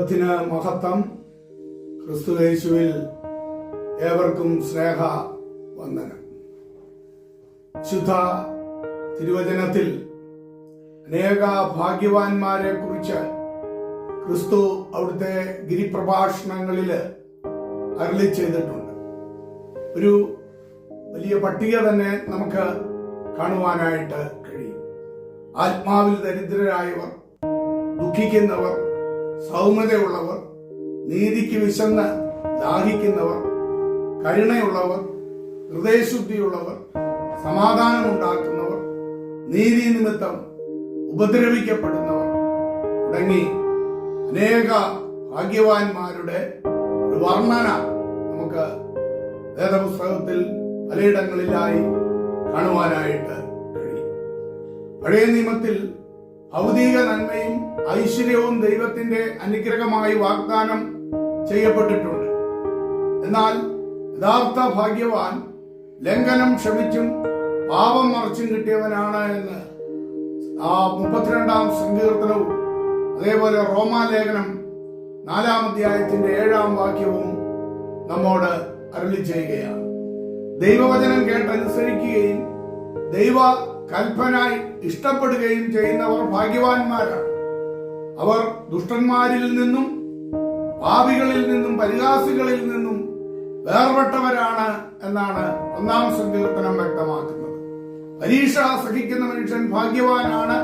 ദൈവത്തിന് മഹത്വം. ക്രിസ്തുയേശുവിൽ ഏവർക്കും സ്നേഹ വന്ദനം. ശുദ്ധ തിരുവചനത്തിൽ അനേക ഭാഗ്യവാന്മാരെ കുറിച്ച് ക്രിസ്തു അവിടുത്തെ ഗിരിപ്രഭാഷണങ്ങളിൽ അരളി ചെയ്തിട്ടുണ്ട്. ഒരു വലിയ പട്ടിക തന്നെ നമുക്ക് കാണുവാനായിട്ട് കഴിയും. ആത്മാവിൽ ദരിദ്രരായവർ ദുഃഖിക്കുന്നവർ സൗമ്യതയുള്ളവർ നീതിക്ക് വിശന്ന് ദാഹിക്കുന്നവർ കരുണയുള്ളവർ ഹൃദയശുദ്ധിയുള്ളവർ സമാധാനമുണ്ടാക്കുന്നവർ നീതി നിമിത്തം ഉപദ്രവിക്കപ്പെടുന്നവർ തുടങ്ങി അനേക ഭാഗ്യവാന്മാരുടെ ഒരു വർണന നമുക്ക് വേദപുസ്തകത്തിൽ പലയിടങ്ങളിലായി കാണുവാനായിട്ട് കഴിയും. പഴയ നിയമത്തിൽ ഭൗതിക നന്മയും ഐശ്വര്യവും ദൈവത്തിന്റെ അനുഗ്രഹമായി വാഗ്ദാനം ചെയ്യപ്പെട്ടിട്ടുണ്ട്. എന്നാൽ യഥാർത്ഥ ഭാഗ്യവാൻ ലംഘനം ക്ഷമിച്ചും പാപം മറച്ചും കിട്ടിയവനാണ് എന്ന് ആ മുപ്പത്തിരണ്ടാം സങ്കീർത്തനവും അതേപോലെ റോമാലേഖനം നാലാം അധ്യായത്തിന്റെ ഏഴാം വാക്യവും നമ്മോട് അരളി ചെയ്യുകയാണ്. ദൈവവചനം കേട്ടനുസരിക്കുകയും ദൈവ കൽപ്പനായി ഇഷ്ടപ്പെടുകയും ചെയ്യുന്നവർ ഭാഗ്യവാന്മാരാണ്. അവർ ദുഷ്ടന്മാരിൽ നിന്നും പാപികളിൽ നിന്നും പരിഹാസികളിൽ നിന്നും വേർപെട്ടവരാണ് എന്നാണ് ഒന്നാം സങ്കീർത്തനം വ്യക്തമാക്കുന്നത്. പരീക്ഷ സഹിക്കുന്ന മനുഷ്യൻ ഭാഗ്യവാനാണ്.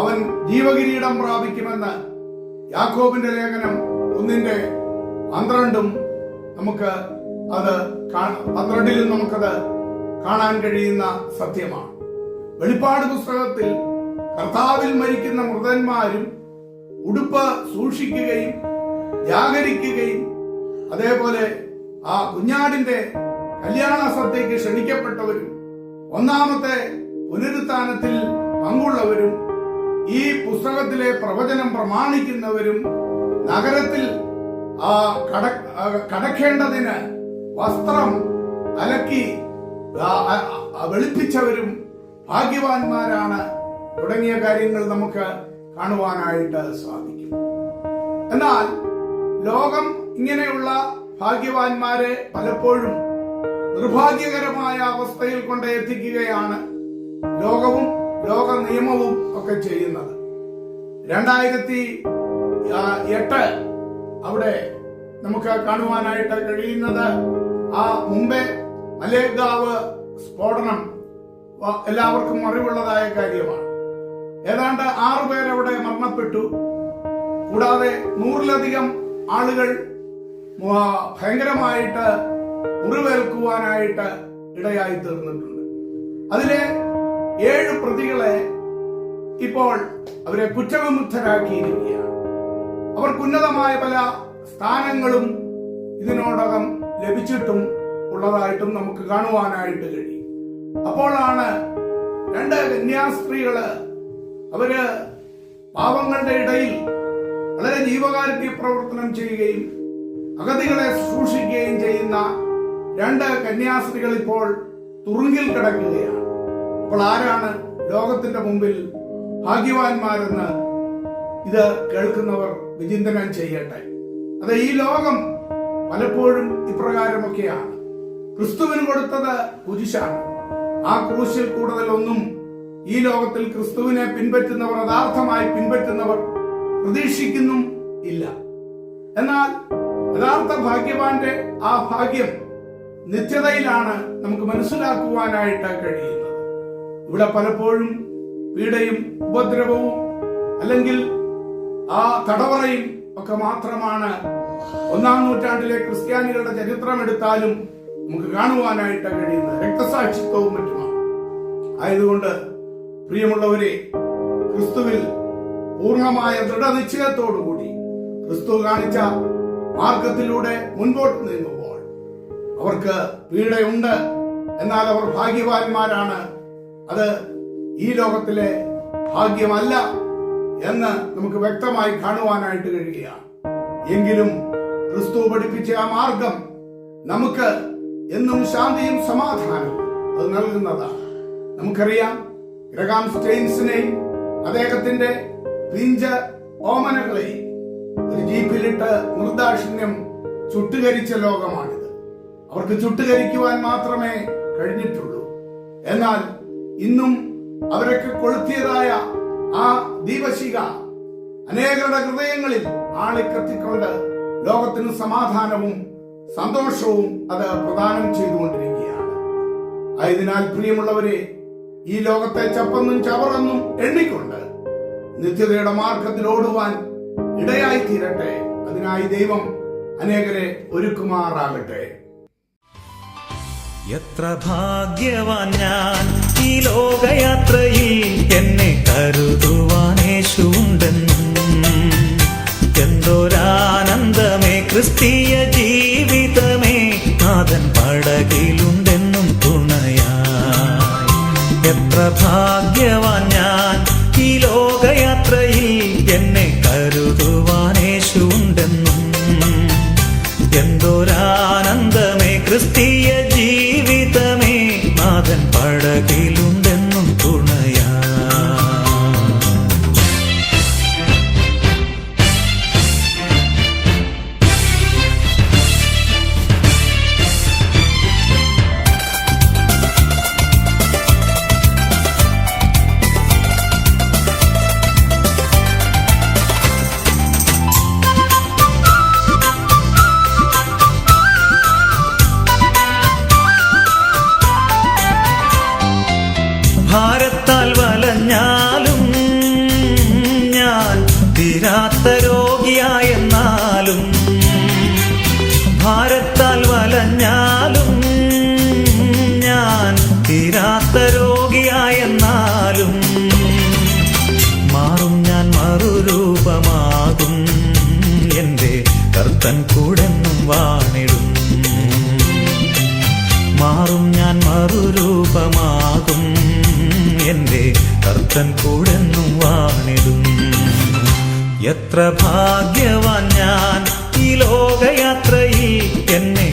അവൻ ജീവകിരീടം പ്രാപിക്കുമെന്ന് യാക്കോബിന്റെ ലേഖനം ഒന്നിന്റെ പന്ത്രണ്ടും നമുക്ക് അത് പന്ത്രണ്ടിലും നമുക്കത് കാണാൻ കഴിയുന്ന സത്യമാണ്. വെളിപ്പാട് പുസ്തകത്തിൽ കർത്താവിൽ മരിക്കുന്ന മൃതന്മാരും ഉടുപ്പ് സൂക്ഷിക്കുകയും ജാഗരിക്കുകയും അതേപോലെ ആ കുഞ്ഞാടിന്റെ കല്യാണ സദ്യക്ക് ക്ഷണിക്കപ്പെട്ടവരും ഒന്നാമത്തെ പുനരുത്ഥാനത്തിൽ പങ്കുള്ളവരും ഈ പുസ്തകത്തിലെ പ്രവചനം പ്രമാണിക്കുന്നവരും നഗരത്തിൽ ആ കട കടക്കേണ്ടതിന് വസ്ത്രം അലക്കി വെളുപ്പിച്ചവരും ഭാഗ്യവാന്മാരാണ്. തുടങ്ങിയ കാര്യങ്ങൾ നമുക്ക് കാണുവാനായിട്ട് സാധിക്കും. എന്നാൽ ലോകം ഇങ്ങനെയുള്ള ഭാഗ്യവാന്മാരെ പലപ്പോഴും നിർഭാഗ്യകരമായ അവസ്ഥയിൽ കൊണ്ട് എത്തിക്കുകയാണ് ലോകവും ലോക നിയമവും ഒക്കെ ചെയ്യുന്നത്. രണ്ടായിരത്തി എട്ട് അവിടെ നമുക്ക് കാണുവാനായിട്ട് കഴിയുന്നത് ആ മുമ്പേ മലേഗാവ് സ്ഫോടനം എല്ലാവർക്കും അറിവുള്ളതായ കാര്യമാണ്. ഏതാണ്ട് ആറു പേരവിടെ മരണപ്പെട്ടു. കൂടാതെ നൂറിലധികം ആളുകൾ ഭയങ്കരമായിട്ട് മുറിവേൽക്കുവാനായിട്ട് ഇടയായി തീർന്നിട്ടുണ്ട്. അതിലെ ഏഴ് പ്രതികളെ ഇപ്പോൾ അവരെ കുറ്റവിമുക്തരാക്കിയിരിക്കുകയാണ്. അവർക്ക് ഉന്നതമായ പല സ്ഥാനങ്ങളും ഇതിനോടകം ലഭിച്ചിട്ടും ഉള്ളതായിട്ടും നമുക്ക് കാണുവാനായിട്ട് കഴിയും. അപ്പോഴാണ് രണ്ട് കന്യാസ്ത്രീകൾ അവർ പാവങ്ങളുടെ ഇടയിൽ വളരെ ജീവകാരുണ്യ പ്രവർത്തനം ചെയ്യുകയും അഗതികളെ സൂക്ഷിക്കുകയും ചെയ്യുന്ന രണ്ട് കന്യാസ്ത്രീകൾ ഇപ്പോൾ തുറുങ്കിൽ കിടക്കുകയാണ്. അപ്പോൾ ആരാണ് ലോകത്തിന്റെ മുമ്പിൽ ഭാഗ്യവാന്മാരെന്ന് ഇത് കേൾക്കുന്നവർ വിചിന്തനം ചെയ്യട്ടെ. അത് ഈ ലോകം പലപ്പോഴും ഇപ്രകാരമൊക്കെയാണ്. ക്രിസ്തുവിന് കൊടുത്തത് കുരിശാണ്. ആ ക്രൂശിൽ കൂടുതലൊന്നും ഈ ലോകത്തിൽ ക്രിസ്തുവിനെ പിൻപറ്റുന്നവർ യഥാർത്ഥമായി പിൻപറ്റുന്നവർ പ്രതീക്ഷിക്കുന്നു ഇല്ല. എന്നാൽ യഥാർത്ഥ ഭാഗ്യവാന്റെ ആ ഭാഗ്യം നിത്യതയിലാണ് നമുക്ക് മനസ്സിലാക്കുവാനായിട്ട് കഴിയുന്നത്. ഇവിടെ പലപ്പോഴും പീഡയും ഉപദ്രവവും അല്ലെങ്കിൽ ആ തടവറയും ഒക്കെ മാത്രമാണ് ഒന്നാം നൂറ്റാണ്ടിലെ ക്രിസ്ത്യാനികളുടെ ചരിത്രം എടുത്താലും നമുക്ക് കാണുവാനായിട്ട് കഴിയുന്നത്. രക്തസാക്ഷിത്വവും മറ്റുമാണ്. ആയതുകൊണ്ട് പ്രിയമുള്ളവരെ ക്രിസ്തുവിൽ പൂർണമായ ദൃഢനിശ്ചയത്തോടുകൂടി ക്രിസ്തു കാണിച്ച മാർഗത്തിലൂടെ മുൻപോട്ട് നീങ്ങുമ്പോൾ അവർക്ക് പീഡയുണ്ട് എന്നാൽ അവർ ഭാഗ്യവാന്മാരാണ്. അത് ഈ ലോകത്തിലെ ഭാഗ്യമല്ല എന്ന് നമുക്ക് വ്യക്തമായി കാണുവാനായിട്ട് കഴിയുകയാണ്. എങ്കിലും ക്രിസ്തു പഠിപ്പിച്ച ആ മാർഗം നമുക്ക് എന്നും ശാന്തിയും സമാധാനവും അത് നൽകുന്നതാണ്. നമുക്കറിയാം ഗ്രഹാം സ്റ്റെയിൻസിനെയും അദ്ദേഹത്തിന്റെ പിഞ്ച ഓമനകളെയും ഒരു ജീപ്പിലിട്ട് മൃദാക്ഷിണ്യം ചുട്ടുകരിച്ച ലോകമാണിത്. അവർക്ക് ചുട്ടുകരിക്കുവാൻ മാത്രമേ കഴിഞ്ഞിട്ടുള്ളൂ. എന്നാൽ ഇന്നും അവരൊക്കെ കൊളുത്തിയതായ ആ ദീപശിക അനേകരുടെ ഹൃദയങ്ങളിൽ ആളിക്കത്തിക്കൊണ്ട് ലോകത്തിന് സമാധാനവും സന്തോഷവും അത് പ്രദാനം ചെയ്തുകൊണ്ടിരിക്കുകയാണ്. ആയതിനാൽ പ്രിയമുള്ളവരെ ഈ ലോകത്തെ ചപ്പെന്നും ചവറെന്നും എണ്ണിക്കൊണ്ട് നിത്യതയുടെ മാർഗത്തിൽ ഓടുവാൻ ഇടയായി തീരട്ടെ. അതിനായി ദൈവം അനേകരെ ഒരുക്കുമാറാകട്ടെ. എത്ര ഭാഗ്യവാൻ ഞാൻ ഈ ലോകയാത്രയിൽ എന്നെ കരുതുവാനേശുണ്ടെന്നും എന്തൊരാനന്ദമേ ക്രിസ്തീയ ജീവിതമേ നാഥൻ പടകിലുണ്ടെന്നും എത്ര തീരാത്ത രോഗിയായെന്നാലും എത്ര ഭാഗ്യവാൻ ഞാൻ ഈ ലോകയാത്രയിൽ എന്നെ